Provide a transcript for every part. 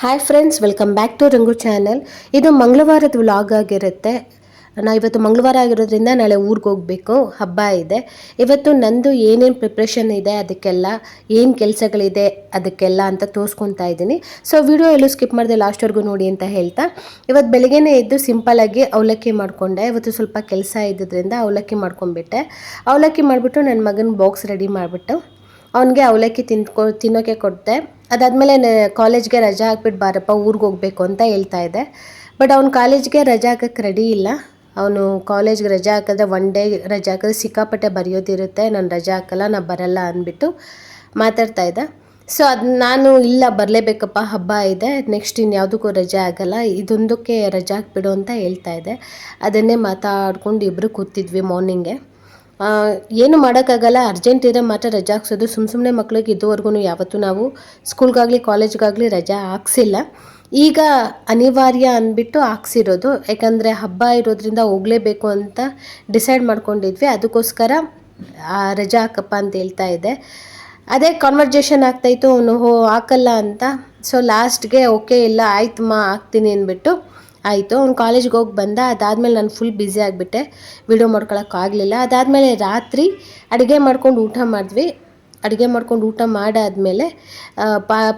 Hi friends welcome back to Rangu channel ಇದು ಮಂಗಳವಾರದ vlog ಆಗಿರುತ್ತೆ. ನಾ ಇವತ್ತು ಮಂಗಳವಾರ ಆಗಿರೋದ್ರಿಂದ ನಾಳೆ ಊರಿಗೆ ಹೋಗಬೇಕು. ಹಬ್ಬ ಇದೆ. ಇವತ್ತು ನಂದು ಏನೇನು ಪ್ರಿಪ್ರೇಷನ್ ಇದೆ, ಅದಕ್ಕೆಲ್ಲ ಏನು ಕೆಲಸಗಳಿದೆ, ಅದಕ್ಕೆಲ್ಲ ಅಂತ ತೋರಿಸ್ಕೊತಾ ಇದ್ದೀನಿ. ಸೊ ವಿಡಿಯೋ ಎಲ್ಲೂ ಸ್ಕಿಪ್ ಮಾಡಿದೆ ಲಾಸ್ಟ್ವರೆಗೂ ನೋಡಿ ಅಂತ ಹೇಳ್ತಾ. ಇವತ್ತು ಬೆಳಗ್ಗೆನೇ ಎದ್ದು ಸಿಂಪಲಾಗಿ ಅವಲಕ್ಕಿ ಮಾಡಿಕೊಂಡೆ. ಇವತ್ತು ಸ್ವಲ್ಪ ಕೆಲಸ ಇದ್ದಿದ್ದರಿಂದ ಅವಲಕ್ಕಿ ಮಾಡ್ಕೊಂಡ್ಬಿಟ್ಟೆ. ಅವಲಕ್ಕಿ ಮಾಡಿಬಿಟ್ಟು ನನ್ನ ಮಗನ ಬಾಕ್ಸ್ ರೆಡಿ ಮಾಡಿಬಿಟ್ಟು ಅವನಿಗೆ ಅವಲಕ್ಕಿ ತಿನ್ಕೊ ತಿನ್ನೋಕೆ ಕೊಟ್ಟೆ. ಅದಾದಮೇಲೆ ಕಾಲೇಜ್ಗೆ ರಜಾ ಹಾಕ್ಬಿಟ್ಟು ಬಾರಪ್ಪ, ಊರಿಗೆ ಹೋಗ್ಬೇಕು ಅಂತ ಹೇಳ್ತಾ ಇದ್ದೆ. ಬಟ್ ಅವ್ನು ಕಾಲೇಜ್ಗೆ ರಜಾ ಹಾಕಕ್ಕೆ ರೆಡಿ ಇಲ್ಲ. ಅವನು ಕಾಲೇಜ್ಗೆ ರಜಾ ಹಾಕಿದ್ರೆ ಒನ್ ಡೇ ರಜಾ ಹಾಕಿದ್ರೆ ಸಿಕ್ಕಾಪಟ್ಟೆ ಬರೆಯೋದಿರುತ್ತೆ, ನಾನು ರಜಾ ಹಾಕಲ್ಲ ನಾನು ಬರಲ್ಲ ಅಂದ್ಬಿಟ್ಟು ಮಾತಾಡ್ತಾ ಇದ್ದೆ. ಸೊ ಅದು ನಾನು ಇಲ್ಲ, ಬರಲೇಬೇಕಪ್ಪ, ಹಬ್ಬ ಇದೆ ನೆಕ್ಸ್ಟ್ ಇನ್ಯಾವುದಕ್ಕೂ ರಜೆ ಆಗಲ್ಲ, ಇದೊಂದಕ್ಕೆ ರಜಾ ಹಾಕ್ಬಿಡು ಅಂತ ಹೇಳ್ತಾ ಇದ್ದೆ. ಅದನ್ನೇ ಮಾತಾಡ್ಕೊಂಡು ಇಬ್ಬರು ಕೂತಿದ್ವಿ ಮಾರ್ನಿಂಗೆ ಏನು ಮಾಡೋಕ್ಕಾಗಲ್ಲ, ಅರ್ಜೆಂಟ್ ಇದ್ರೆ ಮಾತ್ರ ರಜೆ ಹಾಕ್ಸೋದು. ಸುಮ್ಮ ಸುಮ್ಮನೆ ಮಕ್ಳಿಗೆ ಇದುವರೆಗೂ ಯಾವತ್ತೂ ನಾವು ಸ್ಕೂಲ್ಗಾಗಲಿ, ಕಾಲೇಜ್ಗಾಗಲಿ ರಜಾ ಹಾಕ್ಸಿಲ್ಲ. ಈಗ ಅನಿವಾರ್ಯ ಅಂದ್ಬಿಟ್ಟು ಹಾಕ್ಸಿರೋದು. ಯಾಕಂದರೆ ಹಬ್ಬ ಇರೋದ್ರಿಂದ ಹೋಗಲೇಬೇಕು ಅಂತ ಡಿಸೈಡ್ ಮಾಡ್ಕೊಂಡಿದ್ವಿ. ಅದಕ್ಕೋಸ್ಕರ ರಜಾ ಹಾಕಪ್ಪ ಅಂತ ಹೇಳ್ತಾ ಇದ್ದೆ. ಅದೇ ಕಾನ್ವರ್ಜೇಷನ್ ಆಗ್ತಾಯಿತ್ತು ಅವನು ಹೋ, ಹಾಕಲ್ಲ ಅಂತ. ಸೊ ಲಾಸ್ಟ್ಗೆ ಓಕೆ, ಇಲ್ಲ ಆಯ್ತಮ್ಮ ಹಾಕ್ತೀನಿ ಅಂದ್ಬಿಟ್ಟು ಆಯಿತು, ಅವ್ನು ಕಾಲೇಜ್ಗೆ ಹೋಗಿ ಬಂದ, ಅದಾದಮೇಲೆ ನಾನು ಫುಲ್ ಬ್ಯುಸಿ ಆಗಿಬಿಟ್ಟೆ. ವಿಡಿಯೋ ಮಾಡ್ಕೊಳಕ್ಕಾಗಲಿಲ್ಲ ಅದಾದಮೇಲೆ ರಾತ್ರಿ ಅಡುಗೆ ಮಾಡ್ಕೊಂಡು ಊಟ ಮಾಡಿದ್ವಿ. ಅಡುಗೆ ಮಾಡ್ಕೊಂಡು ಊಟ ಮಾಡಾದಮೇಲೆ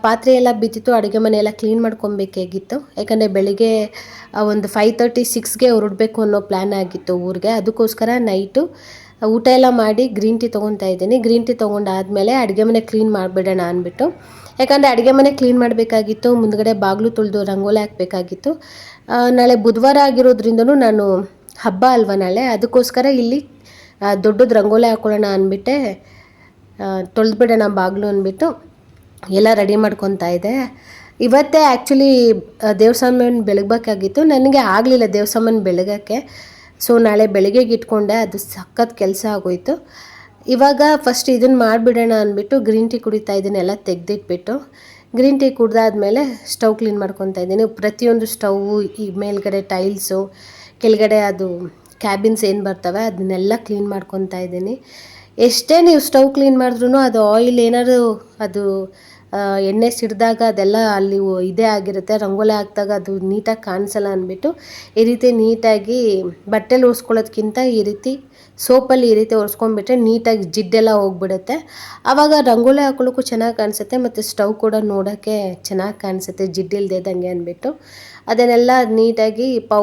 ಪಾತ್ರೆ ಎಲ್ಲ ಬಿದ್ದಿತ್ತು ಅಡುಗೆ ಮನೆ ಎಲ್ಲ ಕ್ಲೀನ್ ಮಾಡ್ಕೊಬೇಕಾಗಿತ್ತು. ಯಾಕಂದರೆ ಬೆಳಿಗ್ಗೆ ಒಂದು ಫೈವ್ ತರ್ಟಿ ಸಿಕ್ಸ್ಗೆ ಹೊರಡಬೇಕು ಅನ್ನೋ ಪ್ಲ್ಯಾನ್ ಆಗಿತ್ತು ಊರಿಗೆ. ಅದಕ್ಕೋಸ್ಕರ ನೈಟು ಊಟ ಎಲ್ಲ ಮಾಡಿ ಗ್ರೀನ್ ಟೀ ತೊಗೊತಾ ಇದ್ದೀನಿ. ಗ್ರೀನ್ ಟೀ ತೊಗೊಂಡಾದ್ಮೇಲೆ ಅಡುಗೆ ಮನೆ ಕ್ಲೀನ್ ಮಾಡಿಬಿಡೋಣ ಅಂದ್ಬಿಟ್ಟು. ಯಾಕಂದರೆ ಅಡುಗೆ ಮನೆ ಕ್ಲೀನ್ ಮಾಡಬೇಕಾಗಿತ್ತು, ಮುಂದ್ಗಡೆ ಬಾಗಿಲು ತೊಳೆದು ರಂಗೋಲಿ ಹಾಕಬೇಕಾಗಿತ್ತು. ನಾಳೆ ಬುಧವಾರ ಆಗಿರೋದ್ರಿಂದನೂ ನಾನು ಹಬ್ಬ ಅಲ್ವಾ ನಾಳೆ? ಅದಕ್ಕೋಸ್ಕರ ಇಲ್ಲಿ ದೊಡ್ಡದು ರಂಗೋಲಿ ಹಾಕೊಳ್ಳೋಣ ಅಂದ್ಬಿಟ್ಟೆ. ತೊಳೆದ್ಬಿಡೋಣ ಬಾಗಿಲು ಅಂದ್ಬಿಟ್ಟು ಎಲ್ಲ ರೆಡಿ ಮಾಡ್ಕೊತಾ ಇದೆ ಇವತ್ತೇ ಆ್ಯಕ್ಚುಲಿ ದೇವ್ರ ಸಾಮಾನು ಬೆಳಗ್ಬೇಕಾಗಿತ್ತು. ನನಗೆ ಆಗಲಿಲ್ಲ ದೇವ್ರ ಸಾಮಾನು ಬೆಳಗಕ್ಕೆ. ಸೊ ನಾಳೆ ಬೆಳಗ್ಗೆಗೆ ಇಟ್ಕೊಂಡೆ, ಅದು ಸಖತ್ ಕೆಲಸ ಆಗೋಯ್ತು. ಇವಾಗ ಫಸ್ಟ್ ಇದನ್ನು ಮಾಡಿಬಿಡೋಣ ಅಂದ್ಬಿಟ್ಟು ಗ್ರೀನ್ ಟೀ ಕುಡಿತಾ ಇದ್ದೀನಿ, ಎಲ್ಲ ತೆಗೆದಿಟ್ಬಿಟ್ಟು. ಗ್ರೀನ್ ಟೀ ಕುಡ್ದಾದ್ಮೇಲೆ ಸ್ಟವ್ ಕ್ಲೀನ್ ಮಾಡ್ಕೊತಾ ಇದ್ದೀನಿ. ಪ್ರತಿಯೊಂದು ಸ್ಟವ್ವು ಈ ಮೇಲ್ಗಡೆ ಟೈಲ್ಸು ಕೆಳಗಡೆ ಅದು ಕ್ಯಾಬಿನ್ಸ್ ಏನು ಬರ್ತವೆ, ಅದನ್ನೆಲ್ಲ ಕ್ಲೀನ್ ಮಾಡ್ಕೊತಾ ಇದ್ದೀನಿ. ಎಷ್ಟೇ ನೀವು ಸ್ಟವ್ ಕ್ಲೀನ್ ಮಾಡಿದ್ರೂ ಅದು ಆಯಿಲ್ ಏನಾದ್ರು ಅದು ಎಣ್ಣೆ ಸಿಡಿದಾಗ ಅದೆಲ್ಲ ಅಲ್ಲಿ ಇದೇ ಆಗಿರುತ್ತೆ. ರಂಗೋಲಿ ಹಾಕಿದಾಗ ಅದು ನೀಟಾಗಿ ಕಾಣಿಸಲ್ಲ ಅಂದ್ಬಿಟ್ಟು ಈ ರೀತಿ ನೀಟಾಗಿ ಬಟ್ಟೆಲಿ ಒರೆಸ್ಕೊಳ್ಳೋದ್ಕಿಂತ ಈ ರೀತಿ ಸೋಪಲ್ಲಿ ಈ ರೀತಿ ಒರೆಸ್ಕೊಂಡ್ಬಿಟ್ರೆ ನೀಟಾಗಿ ಜಿಡ್ಡೆಲ್ಲ ಹೋಗ್ಬಿಡುತ್ತೆ. ಆವಾಗ ರಂಗೋಲಿ ಹಾಕೊಳ್ಳೋಕ್ಕೂ ಚೆನ್ನಾಗಿ ಕಾಣಿಸುತ್ತೆ ಮತ್ತು ಸ್ಟವ್ ಕೂಡ ನೋಡೋಕ್ಕೆ ಚೆನ್ನಾಗಿ ಕಾಣಿಸುತ್ತೆ ಜಿಡ್ಡಿಲ್ದೇದಂಗೆ ಅಂದ್ಬಿಟ್ಟು. ಅದನ್ನೆಲ್ಲ ನೀಟಾಗಿ ಪೌ,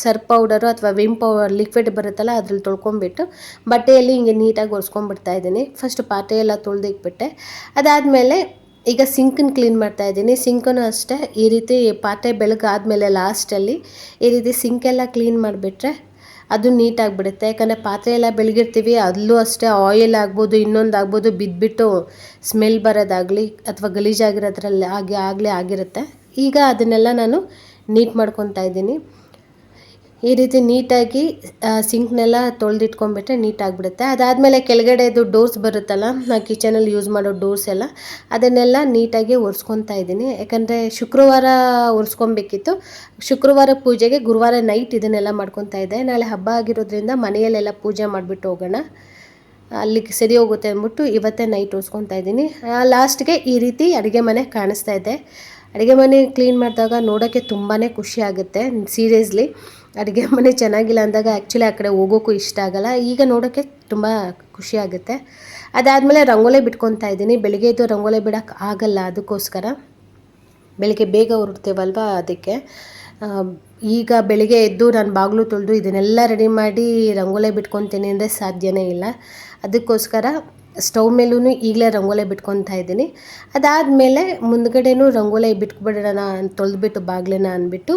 ಸರ್ ಪೌಡರು ಅಥವಾ ವಿಮ್ ಪೌಡರ್, ಲಿಕ್ವಿಡ್ ಬರುತ್ತಲ್ಲ ಅದ್ರಲ್ಲಿ ತೊಳ್ಕೊಂಡ್ಬಿಟ್ಟು ಬಟ್ಟೆಯಲ್ಲಿ ಹಿಂಗೆ ನೀಟಾಗಿ ಒರೆಸ್ಕೊಂಡ್ಬಿಡ್ತಾ ಇದ್ದೀನಿ. ಫಸ್ಟ್ ಪಾತ್ರೆಯೆಲ್ಲ ತೊಳೆದಿಕ್ಬಿಟ್ಟೆ ಅದಾದಮೇಲೆ ಈಗ ಸಿಂಕನ್ನು ಕ್ಲೀನ್ ಮಾಡ್ತಾ ಇದ್ದೀನಿ. ಸಿಂಕನ್ನು ಅಷ್ಟೇ. ಈ ರೀತಿ ಪಾತ್ರೆ ಬೆಳಗಾದ್ಮೇಲೆ ಲಾಸ್ಟಲ್ಲಿ ಈ ರೀತಿ ಸಿಂಕೆಲ್ಲ ಕ್ಲೀನ್ ಮಾಡಿಬಿಟ್ರೆ ಅದು ನೀಟಾಗಿಬಿಡುತ್ತೆ. ಯಾಕಂದರೆ ಪಾತ್ರೆ ಎಲ್ಲ ಬೆಳಗಿರ್ತೀವಿ, ಅಲ್ಲೂ ಅಷ್ಟೇ ಆಯಿಲ್ ಆಗ್ಬೋದು, ಇನ್ನೊಂದು ಆಗ್ಬೋದು ಬಿದ್ದುಬಿಟ್ಟು ಸ್ಮೆಲ್ ಬರೋದಾಗಲಿ ಅಥವಾ ಗಲೀಜಾಗಿರೋದ್ರಲ್ಲಿ ಆಗಿ ಆಗಲೇ ಆಗಿರುತ್ತೆ. ಈಗ ಅದನ್ನೆಲ್ಲ ನಾನು ನೀಟ್ ಮಾಡ್ಕೊತಾ ಇದ್ದೀನಿ. ಈ ರೀತಿ ನೀಟಾಗಿ ಸಿಂಕ್ನೆಲ್ಲ ತೊಳೆದಿಟ್ಕೊಂಡ್ಬಿಟ್ರೆ ನೀಟಾಗಿಬಿಡುತ್ತೆ. ಅದಾದಮೇಲೆ ಕೆಳಗಡೆದು ಡೋರ್ಸ್ ಬರುತ್ತಲ್ಲ ನಾ ಕಿಚನಲ್ಲಿ ಯೂಸ್ ಮಾಡೋ ಡೋರ್ಸ್ ಎಲ್ಲ, ಅದನ್ನೆಲ್ಲ ನೀಟಾಗಿ ಒರೆಸ್ಕೊತಾ ಇದ್ದೀನಿ. ಯಾಕಂದರೆ ಶುಕ್ರವಾರ ಒರೆಸ್ಕೊಬೇಕಿತ್ತು. ಶುಕ್ರವಾರ ಪೂಜೆಗೆ ಗುರುವಾರ ನೈಟ್ ಇದನ್ನೆಲ್ಲ ಮಾಡ್ಕೊತಾ ಇದ್ದೆ. ನಾಳೆ ಹಬ್ಬ ಆಗಿರೋದ್ರಿಂದ ಮನೆಯಲ್ಲೆಲ್ಲ ಪೂಜೆ ಮಾಡಿಬಿಟ್ಟು ಹೋಗೋಣ. ಅಲ್ಲಿಗೆ ಸರಿ ಹೋಗುತ್ತೆ ಅಂದ್ಬಿಟ್ಟು ಇವತ್ತೇ ನೈಟ್ ಒರೆಸ್ಕೊತಾ ಇದ್ದೀನಿ. ಲಾಸ್ಟ್ಗೆ ಈ ರೀತಿ ಅಡುಗೆ ಮನೆ ಕಾಣಿಸ್ತಾ ಇದೆ. ಅಡುಗೆ ಮನೆ ಕ್ಲೀನ್ ಮಾಡಿದಾಗ ನೋಡೋಕ್ಕೆ ತುಂಬಾ ಖುಷಿ ಆಗುತ್ತೆ, ಸೀರಿಯಸ್ಲಿ. ಅಡುಗೆ ಮನೆ ಚೆನ್ನಾಗಿಲ್ಲ ಅಂದಾಗ ಆ್ಯಕ್ಚುಲಿ ಆ ಕಡೆ ಹೋಗೋಕ್ಕೂ ಇಷ್ಟ ಆಗಲ್ಲ. ಈಗ ನೋಡೋಕ್ಕೆ ತುಂಬ ಖುಷಿ ಆಗುತ್ತೆ. ಅದಾದಮೇಲೆ ರಂಗೋಲಿ ಬಿಟ್ಕೊತಾ ಇದ್ದೀನಿ. ಬೆಳಗ್ಗೆ ಇದ್ದು ರಂಗೋಲಿ ಬಿಡೋಕ್ಕೆ ಆಗಲ್ಲ ಅದಕ್ಕೋಸ್ಕರ. ಬೆಳಿಗ್ಗೆ ಬೇಗ ಹೊರಡ್ತೇವಲ್ವ ಅದಕ್ಕೆ. ಈಗ ಬೆಳಿಗ್ಗೆ ಎದ್ದು ನಾನು ಬಾಗಿಲು ತೊಳೆದು ಇದನ್ನೆಲ್ಲ ರೆಡಿ ಮಾಡಿ ರಂಗೋಲೆ ಬಿಟ್ಕೊತೀನಿ ಅಂದರೆ ಸಾಧ್ಯನೇ ಇಲ್ಲ. ಅದಕ್ಕೋಸ್ಕರ ಸ್ಟವ್ ಮೇಲೂ ಈಗಲೇ ರಂಗೋಲೆ ಬಿಟ್ಕೊತಾ ಇದ್ದೀನಿ. ಅದಾದಮೇಲೆ ಮುಂದ್ಗಡೆನೂ ರಂಗೋಲೆ ಬಿಟ್ಬಿಡೋಣ ತೊಳೆದ್ಬಿಟ್ಟು ಬಾಗಿಲನ್ನ ಅಂದ್ಬಿಟ್ಟು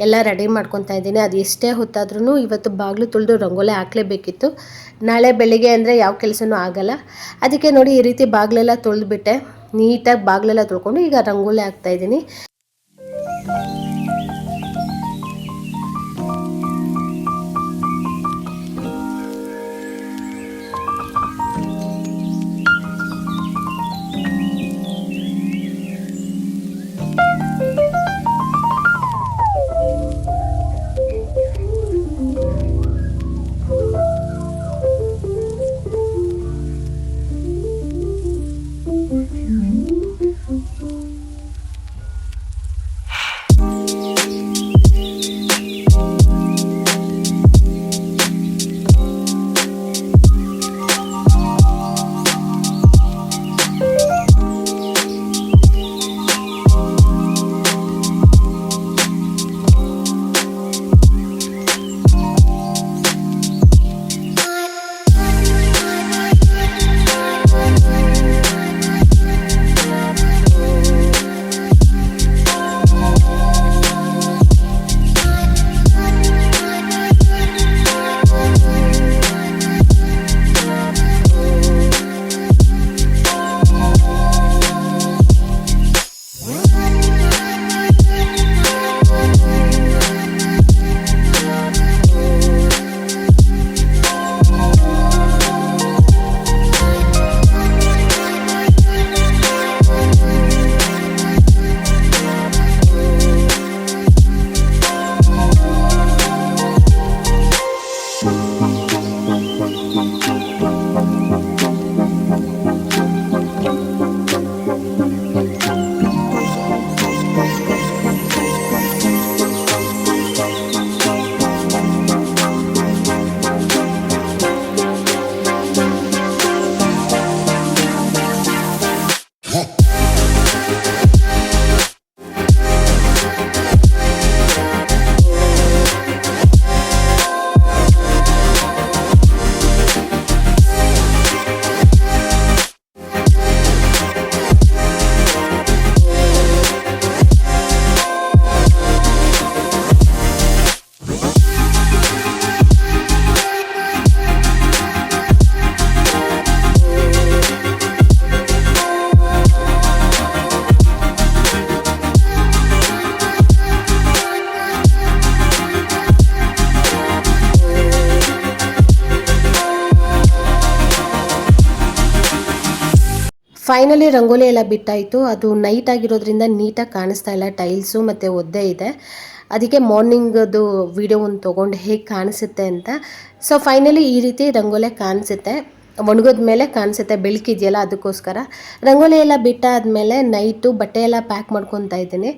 ಎಲ್ಲ ರೆಡಿ ಮಾಡ್ಕೊತಾ ಇದ್ದೀನಿ. ಅದು ಎಷ್ಟೇ ಹೊತ್ತಾದ್ರೂ ಇವತ್ತು ಬಾಗಿಲು ತುಳಿದು ರಂಗೋಲಿ ಹಾಕಲೇಬೇಕಿತ್ತು. ನಾಳೆ ಬೆಳಿಗ್ಗೆ ಅಂದರೆ ಯಾವ ಕೆಲಸನೂ ಆಗಲ್ಲ. ಅದಕ್ಕೆ ನೋಡಿ ಈ ರೀತಿ ಬಾಗಿಲೆಲ್ಲ ತೊಳೆದುಬಿಟ್ಟೆ. ನೀಟಾಗಿ ಬಾಗಿಲೆಲ್ಲ ತೊಳ್ಕೊಂಡು ಈಗ ರಂಗೋಲಿ ಹಾಕ್ತಾಯಿದ್ದೀನಿ ಫೈನಲಿ ರಂಗೋಲಿ ಎಲ್ಲ ಬಿಟ್ಟಾಯಿತು. ಅದು ನೈಟ್ ಆಗಿರೋದ್ರಿಂದ ನೀಟಾಗಿ ಕಾಣಿಸ್ತಾ ಇಲ್ಲ. ಟೈಲ್ಸು ಮತ್ತು ಒದ್ದೆ ಇದೆ. ಅದಕ್ಕೆ ಮಾರ್ನಿಂಗದು ವಿಡಿಯೋ ಒಂದು ತೊಗೊಂಡು ಹೇಗೆ ಕಾಣಿಸುತ್ತೆ ಅಂತ. ಸೊ ಫೈನಲಿ ಈ ರೀತಿ ರಂಗೋಲೆ ಕಾಣಿಸುತ್ತೆ. ಒಣಗಿದ ಮೇಲೆ ಕಾಣಿಸುತ್ತೆ. ಬೆಳಕಿದೆಯಲ್ಲ ಅದಕ್ಕೋಸ್ಕರ. ರಂಗೋಲಿ ಎಲ್ಲ ಬಿಟ್ಟಾದ್ಮೇಲೆ ನೈಟು ಬಟ್ಟೆ ಎಲ್ಲ ಪ್ಯಾಕ್ ಮಾಡ್ಕೊತಾ ಇದ್ದೀನಿ.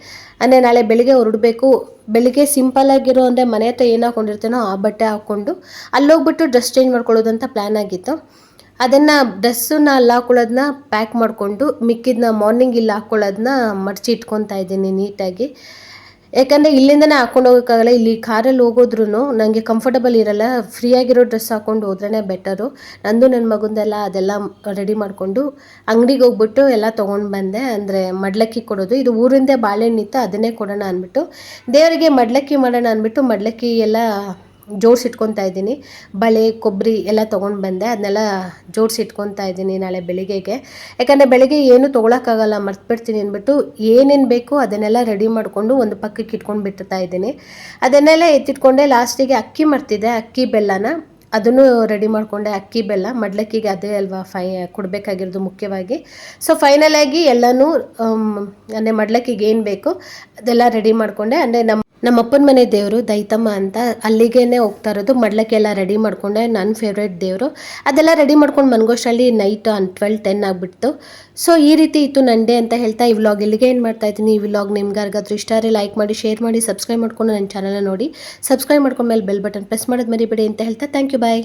ಅಂದರೆ ನಾಳೆ ಬೆಳಿಗ್ಗೆ ಹೊರಡಬೇಕು. ಬೆಳಿಗ್ಗೆ ಸಿಂಪಲ್ ಆಗಿರೋ ಅಂದರೆ ಮನೆ ಹತ್ರ ಏನು ಹಾಕ್ಕೊಂಡಿರ್ತೇನೋ ಆ ಬಟ್ಟೆ ಹಾಕ್ಕೊಂಡು ಅಲ್ಲೋಗ್ಬಿಟ್ಟು ಡ್ರೆಸ್ ಚೇಂಜ್ ಮಾಡ್ಕೊಳ್ಳೋದು ಅಂತ ಪ್ಲ್ಯಾನ್ ಆಗಿತ್ತು. ಅದನ್ನು ಡ್ರೆಸ್ಸನ್ನ ಅಲ್ಲಿ ಹಾಕೊಳ್ಳೋದನ್ನ ಪ್ಯಾಕ್ ಮಾಡಿಕೊಂಡು ಮಿಕ್ಕಿದ್ನ ಮಾರ್ನಿಂಗ್ ಇಲ್ಲಿ ಹಾಕೊಳ್ಳೋದನ್ನ ಮಡಚಿ ಇಟ್ಕೊತಾ ಇದ್ದೀನಿ ನೀಟಾಗಿ. ಯಾಕಂದರೆ ಇಲ್ಲಿಂದನೇ ಹಾಕೊಂಡು ಹೋಗೋಕ್ಕಾಗಲ್ಲ, ಇಲ್ಲಿ ಕಾರಲ್ಲಿ ಹೋಗೋದ್ರೂ ನನಗೆ ಕಂಫರ್ಟಬಲ್ ಇರಲ್ಲ. ಫ್ರೀಯಾಗಿರೋ ಡ್ರೆಸ್ ಹಾಕ್ಕೊಂಡು ಹೋದ್ರೇ ಬೆಟರು ನಂದು ನನ್ನ ಮಗುಂದೆಲ್ಲ ಅದೆಲ್ಲ ರೆಡಿ ಮಾಡಿಕೊಂಡು ಅಂಗಡಿಗೆ ಹೋಗ್ಬಿಟ್ಟು ಎಲ್ಲ ತೊಗೊಂಡು ಬಂದೆ. ಅಂದರೆ ಮಡ್ಲಕ್ಕಿ ಕೊಡೋದು. ಇದು ಊರಿಂದ ಬಾಳೆಹಣ್ಣಿತ್ತು ಅದನ್ನೇ ಕೊಡೋಣ ಅಂದ್ಬಿಟ್ಟು ದೇವರಿಗೆ ಮಡ್ಲಕ್ಕಿ ಮಾಡೋಣ ಅಂದ್ಬಿಟ್ಟು ಮಡ್ಲಕ್ಕಿ ಎಲ್ಲ ಜೋಡಿಸಿಟ್ಕೊತಾ ಇದ್ದೀನಿ. ಬಳೆ ಕೊಬ್ಬರಿ ಎಲ್ಲ ತೊಗೊಂಡು ಬಂದೆ. ಅದನ್ನೆಲ್ಲ ಜೋಡಿಸಿಟ್ಕೊತಾ ಇದ್ದೀನಿ ನಾಳೆ ಬೆಳಿಗ್ಗೆಗೆ. ಯಾಕಂದರೆ ಬೆಳಿಗ್ಗೆ ಏನು ತೊಗೊಳಕ್ಕಾಗಲ್ಲ, ಮರ್ತ್ಬಿಡ್ತೀನಿ ಅಂದ್ಬಿಟ್ಟು ಏನೇನು ಬೇಕೋ ಅದನ್ನೆಲ್ಲ ರೆಡಿ ಮಾಡಿಕೊಂಡು ಒಂದು ಪಕ್ಕಕ್ಕೆ ಇಟ್ಕೊಂಡು ಬಿಟ್ಟಿರ್ತಾ ಇದ್ದೀನಿ. ಅದನ್ನೆಲ್ಲ ಎತ್ತಿಟ್ಕೊಂಡೆ ಲಾಸ್ಟಿಗೆ ಅಕ್ಕಿ ಮರ್ತಿದ್ದೆ, ಅಕ್ಕಿ ಬೆಲ್ಲನ. ಅದನ್ನು ರೆಡಿ ಮಾಡಿಕೊಂಡೆ, ಅಕ್ಕಿ ಬೆಲ್ಲ. ಮಡ್ಲಕ್ಕಿಗೆ ಅದೇ ಅಲ್ವಾ ಫೈ, ಕೊಡಬೇಕಾಗಿರೋದು ಮುಖ್ಯವಾಗಿ. ಸೊ ಫೈನಲಾಗಿ ಎಲ್ಲನೂ ಅಂದರೆ ಮಡ್ಲಕ್ಕಿಗೆ ಏನು ಬೇಕು ಅದೆಲ್ಲ ರೆಡಿ ಮಾಡಿಕೊಂಡೆ. ಅಂದರೆ ನಮ್ಮ ನಮ್ಮ ಅಪ್ಪನ ಮನೆ ದೇವರು ದೈತಮ್ಮ ಅಂತ ಅಲ್ಲಿಗೇನೆ ಹೋಗ್ತಾ ಇರೋದು. ಮಡ್ಲಕ್ಕೆಲ್ಲ ರೆಡಿ ಮಾಡಿಕೊಂಡೆ. ನನ್ನ ಫೇವ್ರೇಟ್ ದೇವರು. ಅದೆಲ್ಲ ರೆಡಿ ಮಾಡ್ಕೊಂಡು ಮನ್ಗೋಷ್ಟಲ್ಲಿ ನೈಟ್ ಟ್ವೆಲ್ ಟೆನ್ ಆಗಿಬಿಡ್ತು. ಸೊ ಈ ರೀತಿ ಇತ್ತು ನನ್ನ ಡೇ ಅಂತ ಹೇಳ್ತಾ ಈ ವ್ಲಾಗ್ ಇಲ್ಲಿಗೆ ಏನು ಮಾಡ್ತಾ ಇದ್ದೀನಿ? ಈ ವ್ಲಾಗ್ ನಿಮ್ಗೆ ಇಷ್ಟ ಲೈಕ್ ಮಾಡಿ ಶೇರ್ ಮಾಡಿ ಸಬ್ಸ್ಕ್ರೈಬ್ ಮಾಡ್ಕೊಂಡು ನನ್ನ ಚಾನಲ್ನ ನೋಡಿ. ಸಬ್ಸ್ಕ್ರೈಬ್ ಮಾಡ್ಕೊಂಡ್ಮೇಲೆ ಬೆಲ್ ಬಟನ್ ಪ್ರೆಸ್ ಮಾಡೋದು ಮರಿಬೇಡಿ ಅಂತ ಹೇಳ್ತಾ. Thank you bye